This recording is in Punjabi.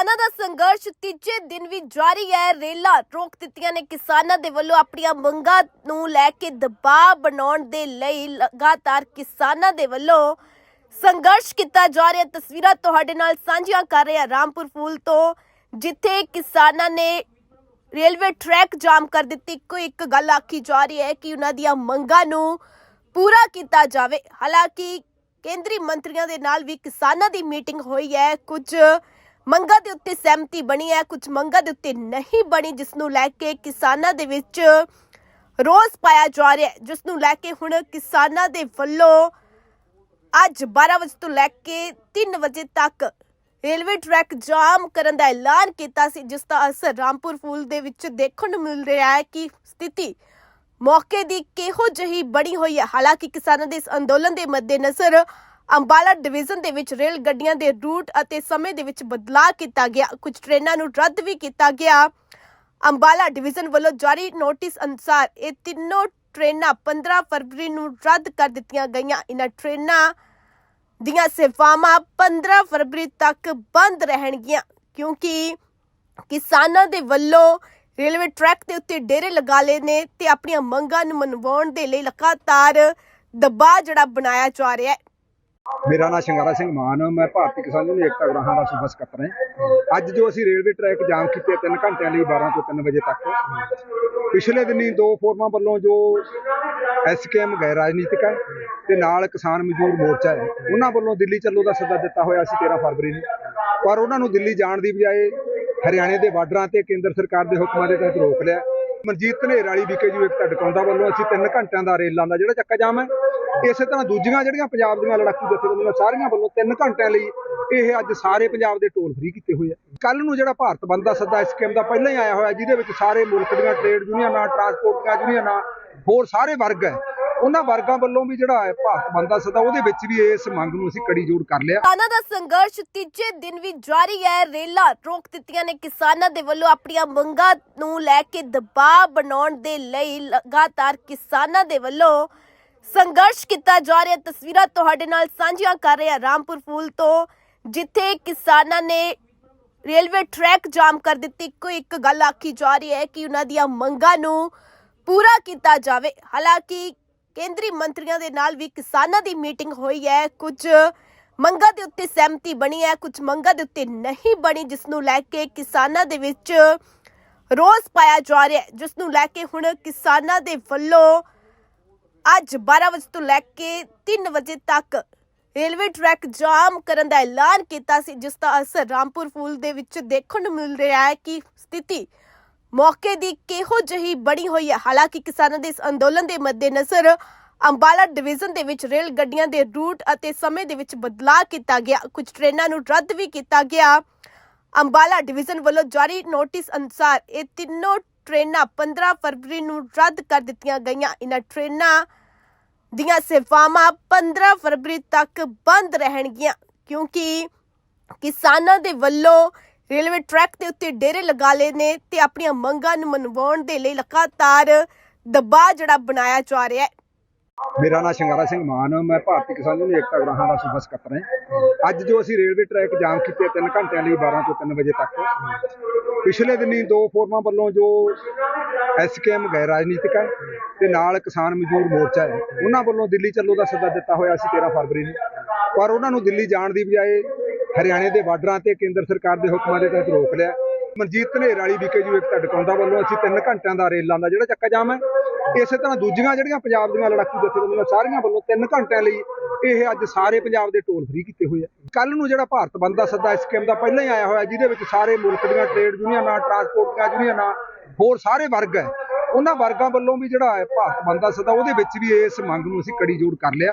ਕਿਸਾਨਾਂ ਦਾ ਸੰਘਰਸ਼ ਤੀਜੇ ਦਿਨ ਵੀ ਜਾਰੀ ਹੈ। ਰੇਲਾਂ ਰੋਕ ਦਿੱਤੀਆਂ ਨੇ ਕਿਸਾਨਾਂ ਦੇ ਵੱਲੋਂ ਆਪਣੀਆਂ ਮੰਗਾਂ ਨੂੰ ਲੈ ਕੇ ਦਬਾਅ ਬਣਾਉਣ ਦੇ ਲਈ ਲਗਾਤਾਰ ਕਿਸਾਨਾਂ ਦੇ ਵੱਲੋਂ ਸੰਘਰਸ਼ ਕੀਤਾ ਜਾ ਰਿਹਾ। ਤਸਵੀਰਾਂ ਤੁਹਾਡੇ ਨਾਲ ਸਾਂਝੀਆਂ ਕਰ ਰਹੇ ਰਾਮਪੁਰ ਫੂਲ ਤੋਂ, ਜਿੱਥੇ ਕਿਸਾਨਾਂ ਨੇ ਰੇਲਵੇ ਟਰੈਕ ਜਾਮ ਕਰ ਦਿੱਤੀ। ਇੱਕੋ ਇੱਕ ਗੱਲ ਆਖੀ ਜਾ ਰਹੀ ਹੈ ਕਿ ਉਹਨਾਂ ਦੀਆਂ ਮੰਗਾਂ ਨੂੰ ਪੂਰਾ ਕੀਤਾ ਜਾਵੇ। ਹਾਲਾਂਕਿ ਕੇਂਦਰੀ ਮੰਤਰੀਆਂ ਦੇ ਨਾਲ ਵੀ ਕਿਸਾਨਾਂ ਦੀ ਮੀਟਿੰਗ ਹੋਈ ਹੈ। ਕੁਝ ਮੰਗਾਂ ਦੇ ਉੱਤੇ ਸਹਿਮਤੀ ਬਣੀ ਹੈ ਕੁਝ ਮੰਗਾਂ ਦੇ ਉੱਤੇ ਨਹੀਂ ਬਣੀ ਜਿਸ ਨੂੰ ਲੈ ਕੇ ਕਿਸਾਨਾਂ ਦੇ ਵਿੱਚ ਰੋਸ ਪਾਇਆ ਜਾ ਰਿਹਾ ਹੈ। ਜਿਸ ਨੂੰ ਲੈ ਕੇ ਹੁਣ ਕਿਸਾਨਾਂ ਦੇ ਵੱਲੋਂ ਅੱਜ 12 ਵਜੇ ਤੋਂ ਲੈ ਕੇ 3 ਵਜੇ ਤੱਕ ਰੇਲਵੇ ਟਰੈਕ ਜਾਮ ਕਰਨ ਦਾ ਐਲਾਨ ਕੀਤਾ ਸੀ, ਜਿਸ ਦਾ ਅਸਰ ਰਾਮਪੁਰ ਫੂਲ ਦੇ ਵਿੱਚ ਦੇਖਣ ਨੂੰ ਮਿਲ ਰਿਹਾ ਹੈ ਕਿ ਸਥਿਤੀ ਮੌਕੇ ਦੀ ਕਿਹੋ ਜਿਹੀ ਬਣੀ ਹੋਈ ਹੈ। ਹਾਲਾਂਕਿ ਕਿਸਾਨਾਂ ਦੇ ਇਸ ਅੰਦੋਲਨ ਦੇ ਮੱਦੇਨਜ਼ਰ ਅੰਬਾਲਾ ਡਿਵੀਜ਼ਨ ਦੇ ਵਿੱਚ ਰੇਲ ਗੱਡੀਆਂ ਦੇ ਰੂਟ ਅਤੇ ਸਮੇਂ ਦੇ ਵਿੱਚ ਬਦਲਾਅ ਕੀਤਾ ਗਿਆ। ਕੁਝ ਟ੍ਰੇਨਾਂ ਨੂੰ ਰੱਦ ਵੀ ਕੀਤਾ ਗਿਆ। ਅੰਬਾਲਾ ਡਿਵੀਜ਼ਨ ਵੱਲੋਂ ਜਾਰੀ ਨੋਟਿਸ ਅਨੁਸਾਰ ਇਹ ਤਿੰਨੋਂ ਟ੍ਰੇਨਾਂ 15 ਫਰਵਰੀ ਨੂੰ ਰੱਦ ਕਰ ਦਿੱਤੀਆਂ ਗਈਆਂ। ਇਹਨਾਂ ਟ੍ਰੇਨਾਂ ਦੀਆਂ ਸੇਵਾਵਾਂ 15 ਫਰਵਰੀ ਤੱਕ ਬੰਦ ਰਹਿਣਗੀਆਂ ਕਿਉਂਕਿ ਕਿਸਾਨਾਂ ਦੇ ਵੱਲੋਂ ਰੇਲਵੇ ਟਰੈਕ ਦੇ ਉੱਤੇ ਡੇਰੇ ਲਗਾ ਲਏ ਨੇ ਤੇ ਆਪਣੀਆਂ ਮੰਗਾਂ ਨੂੰ ਮਨਵਾਉਣ ਦੇ ਲਈ ਲਗਾਤਾਰ ਦਬਾਅ ਜਿਹੜਾ ਬਣਾਇਆ ਜਾ ਰਿਹਾ ਹੈ। ਮੇਰਾ ਨਾਮ ਸ਼ਿੰਗਾਰਾ ਸਿੰਘ ਮਾਨ, ਮੈਂ ਭਾਰਤੀ ਕਿਸਾਨ ਯੂਨੀਅਨ ਏਕਤਾ ਗਰਾਹਾਂ ਦਾ ਸੂਬਾ ਸਕੱਤਰ ਹਾਂ ਅੱਜ ਜੋ ਅਸੀਂ ਰੇਲਵੇ ਟਰੈਕ ਜਾਮ ਕੀਤੇ 3 ਘੰਟਿਆਂ ਲਈ 12 ਤੋਂ 3 ਵਜੇ ਤੱਕ। ਪਿਛਲੇ ਦਿਨੀ ਦੋ ਫੋਰਮਾਂ ਵੱਲੋਂ ਜੋ ਐਸਕੇਐਮ ਗੈਰ ਰਾਜਨੀਤਿਕ ਹੈ ਤੇ ਨਾਲ ਕਿਸਾਨ ਮਜ਼ਦੂਰ ਮੋਰਚਾ ਹੈ, ਉਹਨਾਂ ਵੱਲੋਂ ਦਿੱਲੀ ਚੱਲੋ ਦਾ ਸੱਦਾ ਦਿੱਤਾ ਹੋਇਆ ਸੀ 13 ਫਰਵਰੀ ਨੂੰ। ਪਰ ਉਹਨਾਂ ਨੂੰ ਦਿੱਲੀ ਜਾਣ ਦੀ ਬਜਾਏ ਹਰਿਆਣੇ ਦੇ ਬਾਰਡਰਾਂ ਤੇ ਕੇਂਦਰ ਸਰਕਾਰ ਦੇ ਹੁਕਮਾਂ ਦੇ ਤਹਿਤ ਰੋਕ ਲਿਆ। ਮਨਜੀਤ ਧਨੇਰ ਵਾਲੀ ਵਿਕੇ ਜੀ ਇੱਕ ਟਕਾਉਂਦਾ ਵੱਲੋਂ ਅਸੀਂ 3 ਘੰਟਿਆਂ ਦਾ ਰੇਲਾਂ ਦਾ ਜਿਹੜਾ ਚੱਕਾ ਜਾਮ ਹੈ ਇਸੇ ਤਰ੍ਹਾਂ ਦੂਜੀਆਂ ਜਿਹੜੀਆਂ ਪੰਜਾਬ ਦੀਆਂ ਲੜਾਕੂ ਜਥੇਬੰਦੀਆਂ ਸਾਰੀਆਂ ਵੱਲੋਂ 3 ਘੰਟਿਆਂ ਲਈ ਇਹ ਅੱਜ ਸਾਰੇ ਪੰਜਾਬ ਦੇ ਟੋਲ ਫ੍ਰੀ ਕੀਤੇ ਹੋਏ ਆ। ਕੱਲ ਨੂੰ ਜਿਹੜਾ ਭਾਰਤ ਬੰਦ ਦਾ ਸੱਦਾ ਸਕੀਮ ਦਾ ਪਹਿਲਾਂ ਹੀ ਆਇਆ ਹੋਇਆ, ਜਿਹਦੇ ਵਿੱਚ ਸਾਰੇ ਮੁਲਕ ਦੀਆਂ ਟ੍ਰੇਡ ਯੂਨੀਅਨਾਂ ਟਰਾਂਸਪੋਰਟ ਦੀਆਂ ਯੂਨੀਅਨਾਂ ਹੋਰ ਸਾਰੇ ਵਰਗ ਹੈ ਉਹਨਾਂ ਵਰਗਾਂ ਵੱਲੋਂ ਵੀ ਜਿਹੜਾ ਹੈ ਭਾਰਤ ਬੰਦ ਦਾ ਸੱਦਾ, ਉਹਦੇ ਵਿੱਚ ਵੀ ਇਸ ਮੰਗ ਨੂੰ ਅਸੀਂ ਕੜੀ ਜੋੜ ਕਰ ਲਿਆ। ਕਿਸਾਨਾਂ ਦਾ ਸੰਘਰਸ਼ ਤੀਜੇ ਦਿਨ ਵੀ ਜਾਰੀ ਹੈ। ਰੇਲਾਂ ਰੋਕ ਦਿੱਤੀਆਂ ਨੇ ਕਿਸਾਨਾਂ ਦੇ ਵੱਲੋਂ ਆਪਣੀਆਂ ਮੰਗਾਂ ਨੂੰ ਲੈ ਕੇ ਦਬਾਅ ਬਣਾਉਣ ਦੇ ਲਈ ਲਗਾਤਾਰ ਕਿਸਾਨਾਂ ਦੇ ਵੱਲੋਂ ਸੰਘਰਸ਼ ਕੀਤਾ ਜਾ ਰਿਹਾ, ਤਸਵੀਰਾਂ ਤੁਹਾਡੇ ਨਾਲ ਸਾਂਝੀਆਂ ਕਰ ਰਹੇ ਹਾਂ ਰਾਮਪੁਰ ਫੂਲ ਤੋਂ, ਜਿੱਥੇ ਕਿਸਾਨਾਂ ਨੇ ਰੇਲਵੇ ਟਰੈਕ ਜਾਮ ਕਰ ਦਿੱਤੀ। ਇੱਕੋ ਇੱਕ ਗੱਲ ਆਖੀ ਜਾ ਰਹੀ ਹੈ ਕਿ ਉਹਨਾਂ ਦੀਆਂ ਮੰਗਾਂ ਨੂੰ ਪੂਰਾ ਕੀਤਾ ਜਾਵੇ। ਹਾਲਾਂਕਿ ਕੇਂਦਰੀ ਮੰਤਰੀਆਂ ਦੇ ਨਾਲ ਵੀ ਕਿਸਾਨਾਂ ਦੀ ਮੀਟਿੰਗ ਹੋਈ ਹੈ। ਕੁਝ ਮੰਗਾਂ ਦੇ ਉੱਤੇ ਸਹਿਮਤੀ ਬਣੀ ਹੈ, ਕੁਝ ਮੰਗਾਂ ਦੇ ਉੱਤੇ ਨਹੀਂ ਬਣੀ, ਜਿਸ ਨੂੰ ਲੈ ਕੇ ਕਿਸਾਨਾਂ ਦੇ ਵਿੱਚ ਰੋਸ ਪਾਇਆ ਜਾ ਰਿਹਾ ਜਿਸ ਨੂੰ ਲੈ ਕੇ ਹੁਣ ਕਿਸਾਨਾਂ ਦੇ ਵੱਲੋਂ ਅੱਜ 12 ਵਜੇ ਤੋਂ ਲੈ ਕੇ 3 ਵਜੇ ਤੱਕ ਰੇਲਵੇ ਟਰੈਕ ਜਾਮ ਕਰਨ ਦਾ ਐਲਾਨ ਕੀਤਾ ਸੀ, ਜਿਸ ਦਾ ਅਸਰ ਰਾਮਪੁਰ ਫੂਲ ਦੇ ਵਿੱਚ ਦੇਖਣ ਨੂੰ ਮਿਲ ਰਿਹਾ ਹੈ ਕਿ ਸਥਿਤੀ ਮੌਕੇ ਦੀ ਕਿਹੋ ਜਿਹੀ ਬਣੀ ਹੋਈ ਹੈ। ਹਾਲਾਂਕਿ ਕਿਸਾਨਾਂ ਦੇ ਇਸ ਅੰਦੋਲਨ ਦੇ ਮੱਦੇਨਜ਼ਰ ਅੰਬਾਲਾ ਡਿਵੀਜ਼ਨ ਦੇ ਵਿੱਚ ਰੇਲ ਗੱਡੀਆਂ ਦੇ ਰੂਟ ਅਤੇ ਸਮੇਂ ਦੇ ਵਿੱਚ ਬਦਲਾਅ ਕੀਤਾ ਗਿਆ। ਕੁਝ ਟ੍ਰੇਨਾਂ ਨੂੰ ਰੱਦ ਵੀ ਕੀਤਾ ਗਿਆ। ਅੰਬਾਲਾ ਡਿਵੀਜ਼ਨ ਵੱਲੋਂ ਜਾਰੀ ਨੋਟਿਸ ਅਨੁਸਾਰ ਇਹ ਤਿੰਨੋਂ ਟ੍ਰੇਨਾਂ 15 ਫਰਵਰੀ ਨੂੰ ਰੱਦ ਕਰ ਦਿੱਤੀਆਂ ਗਈਆਂ। ਇਹਨਾਂ ਟ੍ਰੇਨਾਂ ਦੀਆਂ ਸੇਵਾਵਾਂ 15 ਫਰਵਰੀ ਤੱਕ ਬੰਦ ਰਹਿਣਗੀਆਂ, ਕਿਉਂਕਿ ਕਿਸਾਨਾਂ ਦੇ ਵੱਲੋਂ ਰੇਲਵੇ ਟਰੈਕ ਦੇ ਉੱਤੇ ਡੇਰੇ ਲਗਾ ਲਏ ਨੇ ਤੇ ਆਪਣੀਆਂ ਮੰਗਾਂ ਨੂੰ ਮਨਵਾਉਣ ਦੇ ਲਈ ਲਗਾਤਾਰ ਦਬਾਅ ਜਿਹੜਾ ਬਣਾਇਆ ਜਾ ਰਿਹਾ ਹੈ। ਮੇਰਾ ਨਾਮ ਸ਼ਿੰਗਾਰਾ ਸਿੰਘ ਮਾਨ, ਮੈਂ ਭਾਰਤੀ ਕਿਸਾਨ ਯੂਨੀਅਨ ਏਕਤਾ ਗਰਾਹਾਂ ਦਾ ਸੂਬਾ ਸਕੱਤਰ ਹਾਂ। ਅੱਜ ਜੋ ਅਸੀਂ ਰੇਲਵੇ ਟਰੈਕ ਜਾਮ ਕੀਤੇ 3 ਘੰਟਿਆਂ ਲਈ 12 ਤੋਂ 3 ਵਜੇ ਤੱਕ, ਪਿਛਲੇ ਦਿਨੀ ਦੋ ਫੋਰਮਾਂ ਵੱਲੋਂ ਜੋ ਐਸਕੇਐਮ ਗੈਰ ਰਾਜਨੀਤਿਕ ਹੈ ਤੇ ਨਾਲ ਕਿਸਾਨ ਮਜ਼ਦੂਰ ਮੋਰਚਾ ਹੈ, ਉਹਨਾਂ ਵੱਲੋਂ ਦਿੱਲੀ ਚੱਲੋ ਦਾ ਸੱਦਾ ਦਿੱਤਾ ਹੋਇਆ ਸੀ 13 ਫਰਵਰੀ ਨੂੰ। ਪਰ ਉਹਨਾਂ ਨੂੰ ਦਿੱਲੀ ਜਾਣ ਦੀ ਬਜਾਏ ਹਰਿਆਣੇ ਦੇ ਬਾਰਡਰਾਂ ਤੇ ਕੇਂਦਰ ਸਰਕਾਰ ਦੇ ਹੁਕਮਾਂ ਦੇ ਤਹਿਤ ਰੋਕ ਲਿਆ। ਮਨਜੀਤ ਧਨੇਰ ਵਾਲੀ ਵਿਕੇ ਜੂ ਇੱਕ ਟਕਾਉਂਦਾ ਵੱਲੋਂ ਅਸੀਂ 3 ਘੰਟਿਆਂ ਦਾ ਰੇਲਾਂ ਦਾ ਜਿਹੜਾ ਚੱਕਾ ਜਾਮ ਹੈ ਇਸੇ ਤਰ੍ਹਾਂ ਦੂਜੀਆਂ ਜਿਹੜੀਆਂ ਪੰਜਾਬ ਦੀਆਂ ਲੜਾਕੂ ਜਥੇਬੰਦੀਆਂ ਸਾਰੀਆਂ ਵੱਲੋਂ 3 ਘੰਟਿਆਂ ਲਈ ਇਹ ਅੱਜ ਸਾਰੇ ਪੰਜਾਬ ਦੇ ਟੋਲ ਫ੍ਰੀ ਕੀਤੇ ਹੋਏ ਆ। ਕੱਲ ਨੂੰ ਜਿਹੜਾ ਭਾਰਤ ਬੰਦ ਦਾ ਸੱਦਾ ਸਕੀਮ ਦਾ ਪਹਿਲਾਂ ਹੀ ਆਇਆ ਹੋਇਆ, ਜਿਹਦੇ ਵਿੱਚ ਸਾਰੇ ਮੁਲਕ ਦੀਆਂ ਟ੍ਰੇਡ ਯੂਨੀਅਨਾਂ ਟਰਾਂਸਪੋਰਟ ਦੀਆਂ ਯੂਨੀਅਨਾਂ ਹੋਰ ਸਾਰੇ ਵਰਗ ਹੈ ਉਹਨਾਂ ਵਰਗਾਂ ਵੱਲੋਂ ਵੀ ਜਿਹੜਾ ਹੈ ਭਾਰਤ ਬੰਦ ਦਾ ਸੱਦਾ, ਉਹਦੇ ਵਿੱਚ ਵੀ ਇਸ ਮੰਗ ਨੂੰ ਅਸੀਂ ਕੜੀ ਜੋੜ ਕਰ ਲਿਆ।